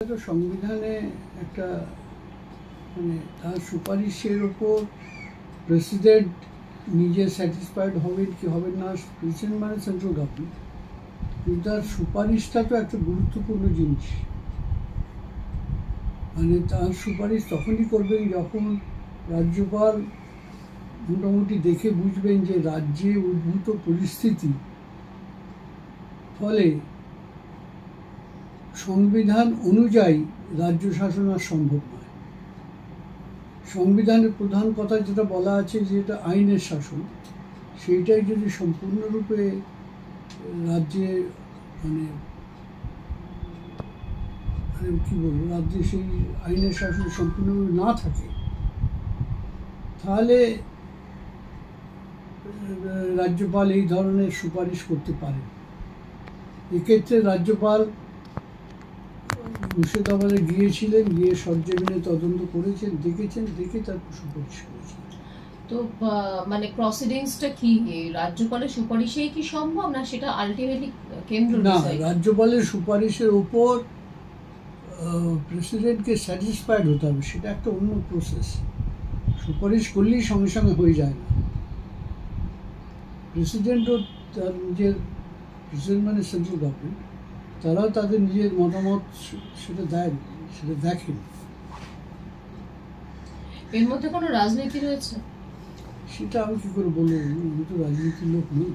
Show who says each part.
Speaker 1: তো সংবিধানে একটা মানে তার সুপারিশের ওপর প্রেসিডেন্ট নিজে স্যাটিসফাইড হবেন কি হবেন না প্রেসিডেন্ট মানে সেন্ট্রাল গভর্নমেন্ট কিন্তু তার সুপারিশটা তো একটা গুরুত্বপূর্ণ জিনিস। মানে তার সুপারিশ তখনই করবেন যখন রাজ্যপাল মোটামুটি দেখে বুঝবেন যে রাজ্যে উদ্ভূত পরিস্থিতি। ফলে সংবিধান অনুযায়ী রাজ্য শাসন আর সম্ভব নয়। সংবিধানের প্রধান কথা যেটা বলা আছে যে এটা আইনের শাসন, সেইটাই যদি সম্পূর্ণরূপে রাজ্যে মানে মানে কী বলব, রাজ্যে সেই আইনের শাসন সম্পূর্ণরূপে না থাকে, তাহলে রাজ্যপাল এই ধরনের সুপারিশ করতে পারেন। এক্ষেত্রে রাজ্যপাল মুর্শিদাবাদে গিয়েছিলেন গিয়ে সরজমিনে তদন্ত করেছেন দেখেছেন দেখে তারপর সুপারিশ করেছেন।
Speaker 2: তো মানে প্রসিডিংসটা কি? রাজ্যপালের সুপারিশেই কি সম্ভব না সেটা আলটিমেটলি কেন্দ্র
Speaker 1: না? রাজ্যপালের সুপারিশের ওপর প্রেসিডেন্টকে স্যাটিসফাইড হতে হবে সেটা একটা অন্য প্রসেস সুপারিশ করলেই সঙ্গে সঙ্গে হয়ে যায় না। প্রেসিডেন্টও তার নিজের প্রেসিডেন্ট মানে সেন্ট্রাল গভর্নমেন্ট তারাও তাদের নিজের মতামত সেটা দেয় সেটা দেখেন।
Speaker 2: এর মধ্যে কোনো রাজনীতি রয়েছে?
Speaker 1: সেটা আমি কি করে বলব? আমি তো রাজনীতির লোক নই।